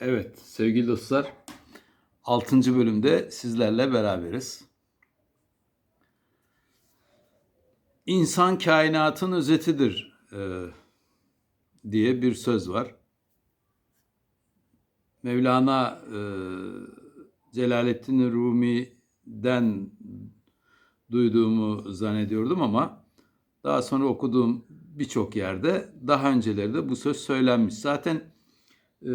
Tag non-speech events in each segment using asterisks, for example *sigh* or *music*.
Evet sevgili dostlar 6. bölümde sizlerle beraberiz. İnsan kainatın özetidir e, diye bir söz var. Mevlana e, Celaleddin Rumi'den duyduğumu zannediyordum ama daha sonra okuduğum birçok yerde daha önceleri de bu söz söylenmiş. Zaten e,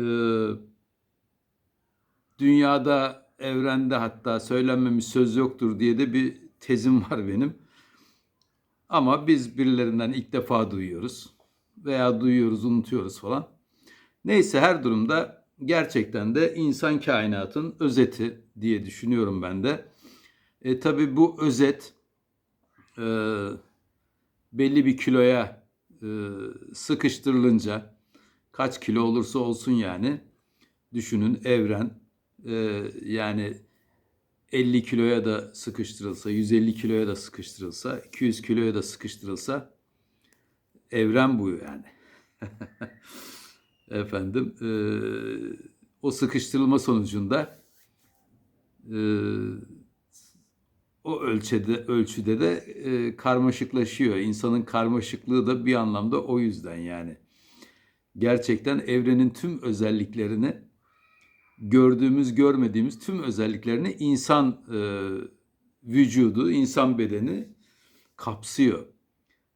dünyada, evrende hatta söylenmemiş söz yoktur diye de bir tezim var benim. Ama biz birilerinden ilk defa duyuyoruz veya duyuyoruz, unutuyoruz falan. Neyse her durumda gerçekten de insan kainatın özeti diye düşünüyorum ben de. E, tabii bu özet e, belli bir kiloya e, sıkıştırılınca kaç kilo olursa olsun yani düşünün evren e, yani 50 kiloya da sıkıştırılsa, 150 kiloya da sıkıştırılsa, 200 kiloya da sıkıştırılsa evren bu yani. *laughs* Efendim e, o sıkıştırılma sonucunda e, o ölçüde ölçüde de e, karmaşıklaşıyor. İnsanın karmaşıklığı da bir anlamda o yüzden yani. Gerçekten evrenin tüm özelliklerini gördüğümüz, görmediğimiz tüm özelliklerini insan e, vücudu, insan bedeni kapsıyor.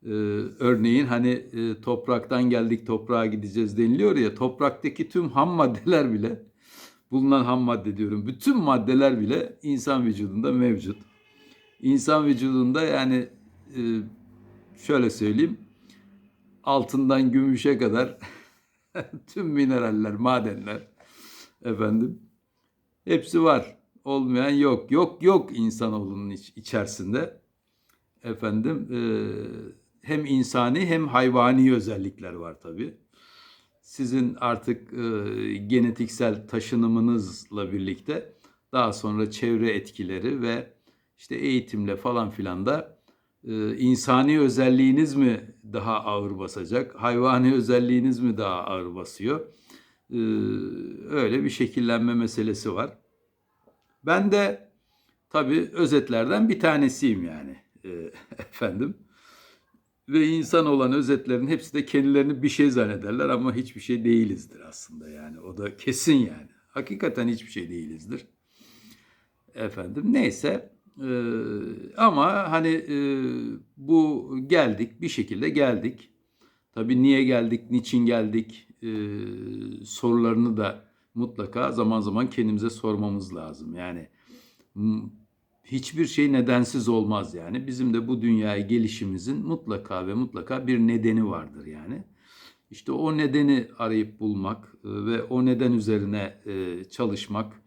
E, örneğin hani e, topraktan geldik toprağa gideceğiz deniliyor ya topraktaki tüm ham maddeler bile bulunan ham madde diyorum. Bütün maddeler bile insan vücudunda mevcut. İnsan vücudunda yani e, şöyle söyleyeyim altından gümüşe kadar *laughs* tüm mineraller, madenler efendim hepsi var. Olmayan yok. Yok yok insanoğlunun iç, içerisinde efendim e, hem insani hem hayvani özellikler var tabii. Sizin artık e, genetiksel taşınımınızla birlikte daha sonra çevre etkileri ve işte eğitimle falan filan da e, insani özelliğiniz mi daha ağır basacak, hayvani özelliğiniz mi daha ağır basıyor? E, öyle bir şekillenme meselesi var. Ben de tabii özetlerden bir tanesiyim yani e, *laughs* efendim. Ve insan olan özetlerin hepsi de kendilerini bir şey zannederler ama hiçbir şey değilizdir aslında yani. O da kesin yani. Hakikaten hiçbir şey değilizdir. Efendim neyse ee, ama hani e, bu geldik bir şekilde geldik. Tabii niye geldik, niçin geldik e, sorularını da mutlaka zaman zaman kendimize sormamız lazım. Yani hiçbir şey nedensiz olmaz yani. Bizim de bu dünyaya gelişimizin mutlaka ve mutlaka bir nedeni vardır yani. İşte o nedeni arayıp bulmak e, ve o neden üzerine e, çalışmak,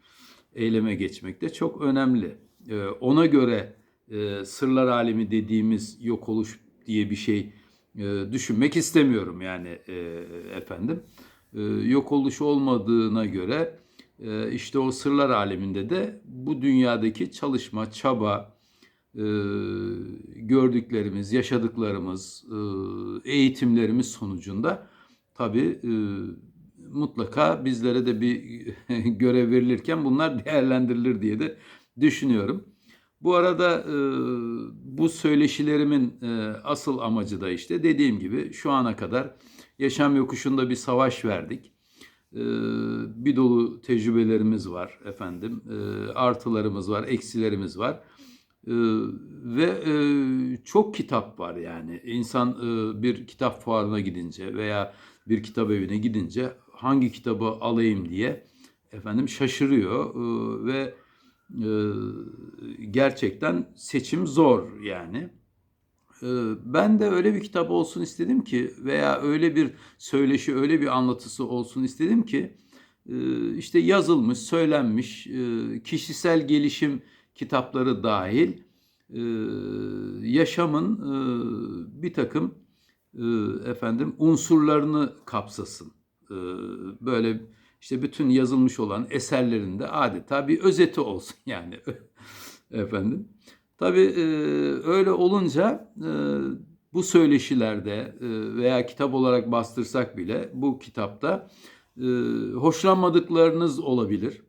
eyleme geçmek de çok önemli. E, ona göre sırlar alemi dediğimiz yok oluş diye bir şey düşünmek istemiyorum yani efendim. Yok oluş olmadığına göre işte o sırlar aleminde de bu dünyadaki çalışma, çaba, gördüklerimiz, yaşadıklarımız, eğitimlerimiz sonucunda tabii mutlaka bizlere de bir *laughs* görev verilirken bunlar değerlendirilir diye de düşünüyorum. Bu arada bu söyleşilerimin asıl amacı da işte dediğim gibi şu ana kadar yaşam yokuşunda bir savaş verdik. Bir dolu tecrübelerimiz var efendim. Artılarımız var, eksilerimiz var. Ve çok kitap var yani. İnsan bir kitap fuarına gidince veya bir kitap evine gidince hangi kitabı alayım diye efendim şaşırıyor ve gerçekten seçim zor yani. Ben de öyle bir kitap olsun istedim ki veya öyle bir söyleşi, öyle bir anlatısı olsun istedim ki işte yazılmış, söylenmiş, kişisel gelişim kitapları dahil yaşamın bir takım efendim unsurlarını kapsasın. Böyle işte bütün yazılmış olan eserlerinde adeta bir özeti olsun *laughs* yani efendim. Tabii e, öyle olunca e, bu söyleşilerde e, veya kitap olarak bastırsak bile bu kitapta e, hoşlanmadıklarınız olabilir.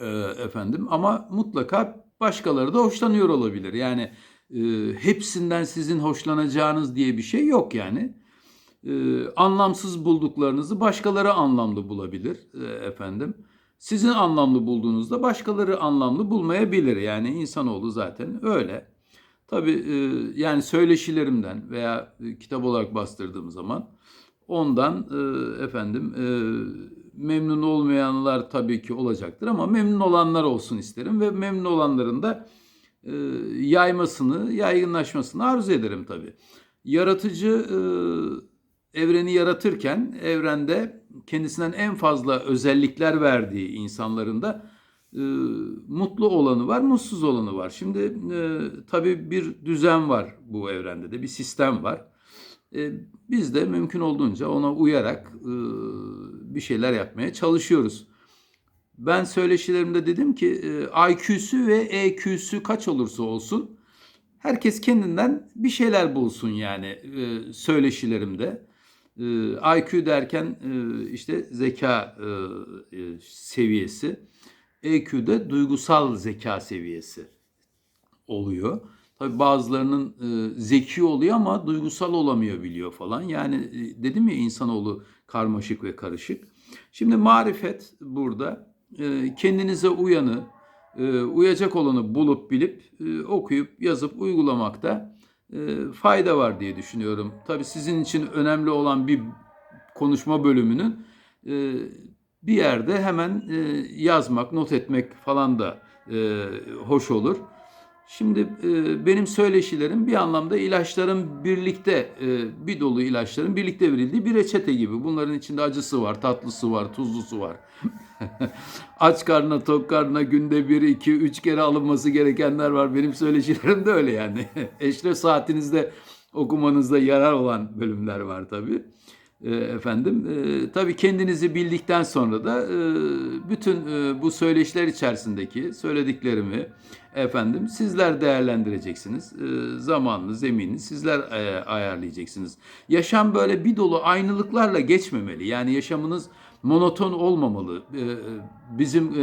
E, efendim ama mutlaka başkaları da hoşlanıyor olabilir. Yani e, hepsinden sizin hoşlanacağınız diye bir şey yok yani. E, anlamsız bulduklarınızı başkaları anlamlı bulabilir e, efendim. Sizin anlamlı bulduğunuzda başkaları anlamlı bulmayabilir. Yani insanoğlu zaten öyle. Tabii e, yani söyleşilerimden veya e, kitap olarak bastırdığım zaman ondan e, efendim e, memnun olmayanlar tabii ki olacaktır ama memnun olanlar olsun isterim ve memnun olanların da e, yaymasını, yaygınlaşmasını arzu ederim tabii. Yaratıcı e, evreni yaratırken evrende kendisinden en fazla özellikler verdiği insanların da e, mutlu olanı var, mutsuz olanı var. Şimdi e, tabii bir düzen var bu evrende de, bir sistem var. E, biz de mümkün olduğunca ona uyarak e, bir şeyler yapmaya çalışıyoruz. Ben söyleşilerimde dedim ki e, IQ'su ve EQ'su kaç olursa olsun herkes kendinden bir şeyler bulsun yani e, söyleşilerimde. E, IQ derken e, işte zeka e, e, seviyesi, EQ de duygusal zeka seviyesi oluyor. Tabii bazılarının zeki oluyor ama duygusal olamıyor biliyor falan. Yani dedim ya insanoğlu karmaşık ve karışık. Şimdi marifet burada kendinize uyanı, uyacak olanı bulup bilip okuyup yazıp uygulamakta e, fayda var diye düşünüyorum. Tabii sizin için önemli olan bir konuşma bölümünün e, bir yerde hemen e, yazmak, not etmek falan da hoş olur. Şimdi e, benim söyleşilerim bir anlamda ilaçların birlikte e, bir dolu ilaçların birlikte verildiği bir reçete gibi. Bunların içinde acısı var, tatlısı var, tuzlusu var. *laughs* Aç karnına, tok karnına günde bir, iki, üç kere alınması gerekenler var. Benim söyleşilerim de öyle yani. *laughs* Eşref saatinizde okumanızda yarar olan bölümler var tabii. E, efendim e, tabii kendinizi bildikten sonra da e, bütün e, bu söyleşiler içerisindeki söylediklerimi efendim sizler değerlendireceksiniz. E, zamanını, zeminini sizler e, ayarlayacaksınız. Yaşam böyle bir dolu aynılıklarla geçmemeli. Yani yaşamınız monoton olmamalı. E, bizim e,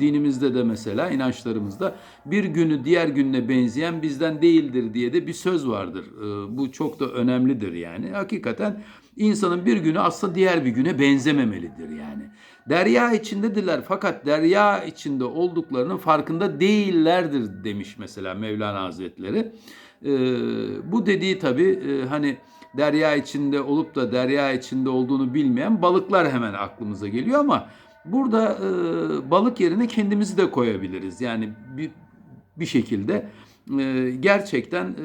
dinimizde de mesela inançlarımızda bir günü diğer gününe benzeyen bizden değildir diye de bir söz vardır. E, bu çok da önemlidir yani. Hakikaten insanın bir günü aslında diğer bir güne benzememelidir yani. Derya içindedirler fakat derya içinde olduklarının farkında değillerdir demiş mesela Mevlana Hazretleri. Ee, bu dediği tabii e, hani derya içinde olup da derya içinde olduğunu bilmeyen balıklar hemen aklımıza geliyor ama burada e, balık yerine kendimizi de koyabiliriz. Yani bir, bir şekilde e, gerçekten e,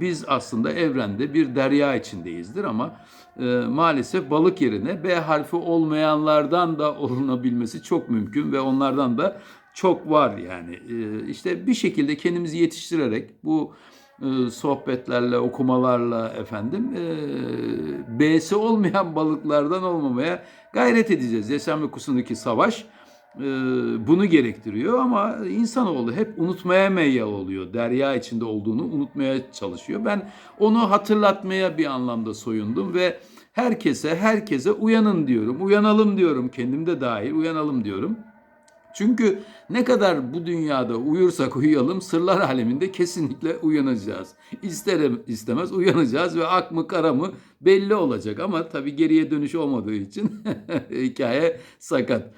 biz aslında evrende bir derya içindeyizdir ama e, maalesef balık yerine B harfi olmayanlardan da olunabilmesi çok mümkün ve onlardan da çok var yani. E, işte bir şekilde kendimizi yetiştirerek bu e, sohbetlerle, okumalarla efendim e, B'si olmayan balıklardan olmamaya gayret edeceğiz. Yaşam uykusundaki savaş e, bunu gerektiriyor ama insanoğlu hep unutmaya meyyal oluyor. Derya içinde olduğunu unutmaya çalışıyor. Ben onu hatırlatmaya bir anlamda soyundum ve herkese herkese uyanın diyorum. Uyanalım diyorum. Kendim de dahil uyanalım diyorum. Çünkü ne kadar bu dünyada uyursak uyuyalım sırlar aleminde kesinlikle uyanacağız. İsterim istemez uyanacağız ve ak mı kara mı belli olacak ama tabii geriye dönüş olmadığı için *laughs* hikaye sakat.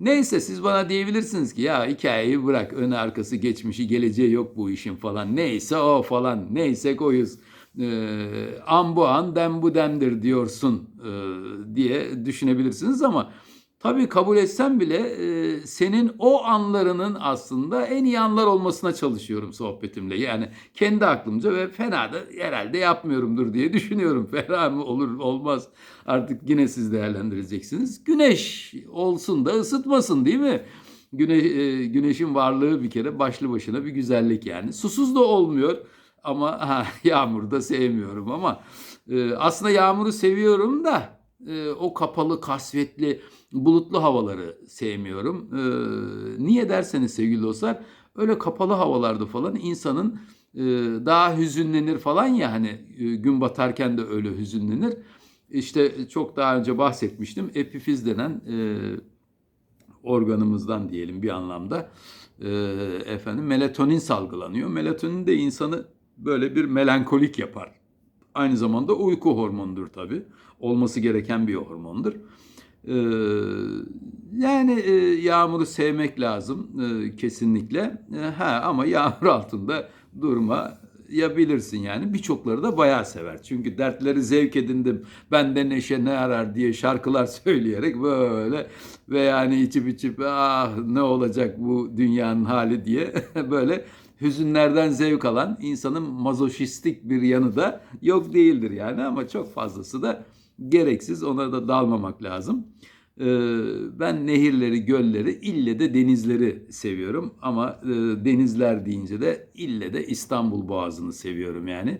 Neyse siz bana diyebilirsiniz ki ya hikayeyi bırak öne arkası geçmişi geleceği yok bu işin falan neyse o falan neyse koyuz e, an bu an dem bu demdir diyorsun e, diye düşünebilirsiniz ama tabii kabul etsem bile e, senin o anlarının aslında en iyi anlar olmasına çalışıyorum sohbetimle. Yani kendi aklımca ve fena da herhalde yapmıyorumdur diye *laughs* düşünüyorum. Fena mı olur olmaz artık yine siz değerlendireceksiniz. Güneş olsun da ısıtmasın değil mi? Güneş, e, güneşin varlığı bir kere başlı başına bir güzellik yani. Susuz da olmuyor ama ha, *laughs* yağmuru da sevmiyorum ama e, aslında yağmuru seviyorum da e, o kapalı, kasvetli, bulutlu havaları sevmiyorum. E, niye derseniz sevgili dostlar öyle kapalı havalarda falan insanın e, daha hüzünlenir falan ya hani e, gün batarken de öyle hüzünlenir. işte çok daha önce bahsetmiştim. Epifiz denen e, organımızdan diyelim bir anlamda e, efendim melatonin salgılanıyor. Melatonin de insanı böyle bir melankolik yapar. Aynı zamanda uyku hormonudur tabii. Olması gereken bir hormondur. Ee, yani e, yağmuru sevmek lazım e, kesinlikle. E, ha ama yağmur *laughs* altında durma yapabilirsin yani. Birçokları da bayağı sever. Çünkü dertleri zevk edindim. Bende neşe ne arar diye şarkılar *laughs* söyleyerek böyle ve yani içip içip ah ne olacak bu dünyanın hali diye *laughs* böyle hüzünlerden zevk alan insanın mazoşistik bir yanı da yok değildir yani ama çok fazlası da gereksiz ona da dalmamak lazım. Ee, ben nehirleri, gölleri, ille de denizleri seviyorum ama e, denizler deyince de ille de İstanbul Boğazı'nı seviyorum yani.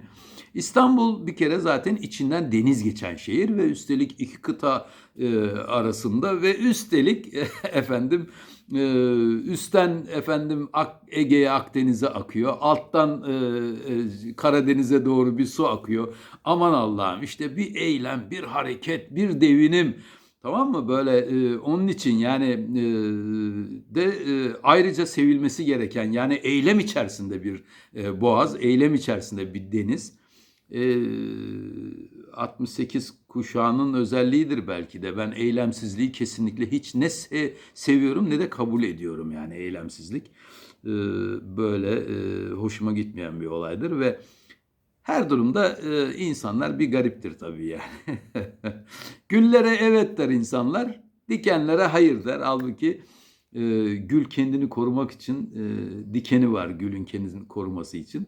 İstanbul bir kere zaten içinden deniz geçen şehir ve üstelik iki kıta e, arasında ve üstelik *laughs* efendim e, üstten efendim Ege'ye Akdeniz'e akıyor. Alttan e, e, Karadeniz'e doğru bir su akıyor. Aman Allah'ım işte bir eylem, bir hareket, bir devinim. Tamam mı? Böyle e, onun için yani e, de e, ayrıca sevilmesi gereken yani eylem içerisinde bir e, boğaz, eylem içerisinde bir deniz. E, 68 kuşağının özelliğidir belki de. Ben eylemsizliği kesinlikle hiç ne se- seviyorum ne de kabul ediyorum yani eylemsizlik. E, böyle e, hoşuma gitmeyen bir olaydır ve her durumda e, insanlar bir gariptir tabii yani. *laughs* Güllere evet der insanlar, dikenlere hayır der. Halbuki e, gül kendini korumak için e, dikeni var gülün kendini koruması için.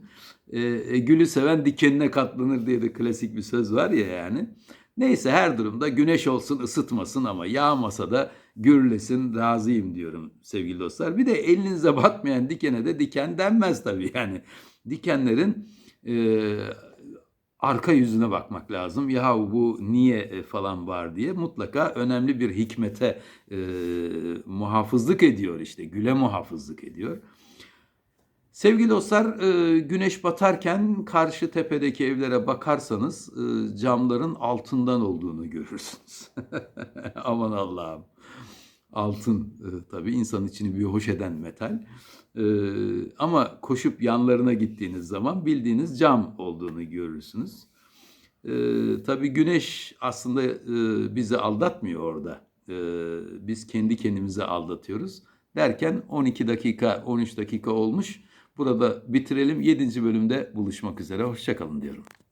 E, e, gülü seven dikenine katlanır diye de klasik bir söz var ya yani. Neyse her durumda güneş olsun ısıtmasın ama yağmasa da gürlesin razıyım diyorum sevgili dostlar. Bir de elinize batmayan dikene de diken denmez tabii yani. Dikenlerin e, arka yüzüne bakmak lazım. Ya bu niye e, falan var diye mutlaka önemli bir hikmete e, muhafızlık ediyor işte. Güle muhafızlık ediyor. Sevgili dostlar, e, güneş batarken karşı tepedeki evlere bakarsanız e, camların altından olduğunu görürsünüz. *laughs* Aman Allah'ım. Altın e, tabii insan içini bir hoş eden metal. E, ama koşup yanlarına gittiğiniz zaman bildiğiniz cam olduğunu görürsünüz. E, tabii güneş aslında e, bizi aldatmıyor orada. E, biz kendi kendimizi aldatıyoruz. Derken 12 dakika, 13 dakika olmuş. Burada bitirelim. 7. bölümde buluşmak üzere. Hoşçakalın diyorum.